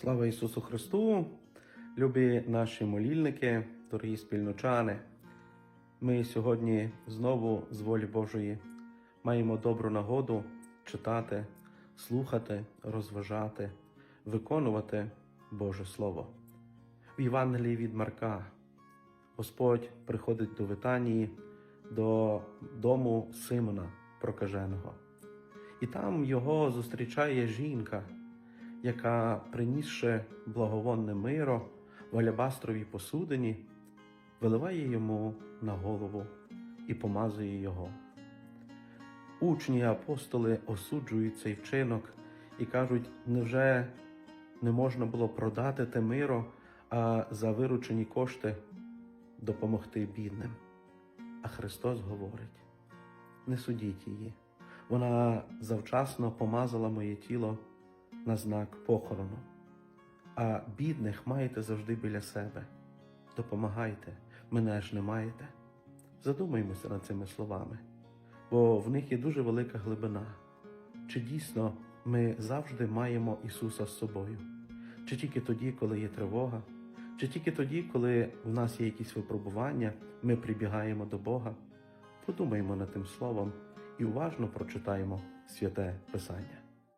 Слава Ісусу Христу, любі наші молільники, дорогі спільночани. Ми сьогодні знову з волі Божої маємо добру нагоду читати, слухати, розважати, виконувати Боже Слово. В Євангелії від Марка Господь приходить до Витанії, до дому Симона Прокаженого. І там його зустрічає жінка, яка, принісши благовонне миро в алябастровій посудині, виливає йому на голову і помазує його. Учні і апостоли осуджують цей вчинок і кажуть, невже не можна було продати те миро, а за виручені кошти допомогти бідним? А Христос говорить: не судіть її. Вона завчасно помазала моє тіло на знак похорону. А бідних маєте завжди біля себе. Допомагайте, мене ж не маєте. Задумаймося над цими словами, бо в них є дуже велика глибина. Чи дійсно ми завжди маємо Ісуса з собою? Чи тільки тоді, коли є тривога, чи тільки тоді, коли в нас є якісь випробування, ми прибігаємо до Бога? Подумаймо над тим словом і уважно прочитаємо святе Писання.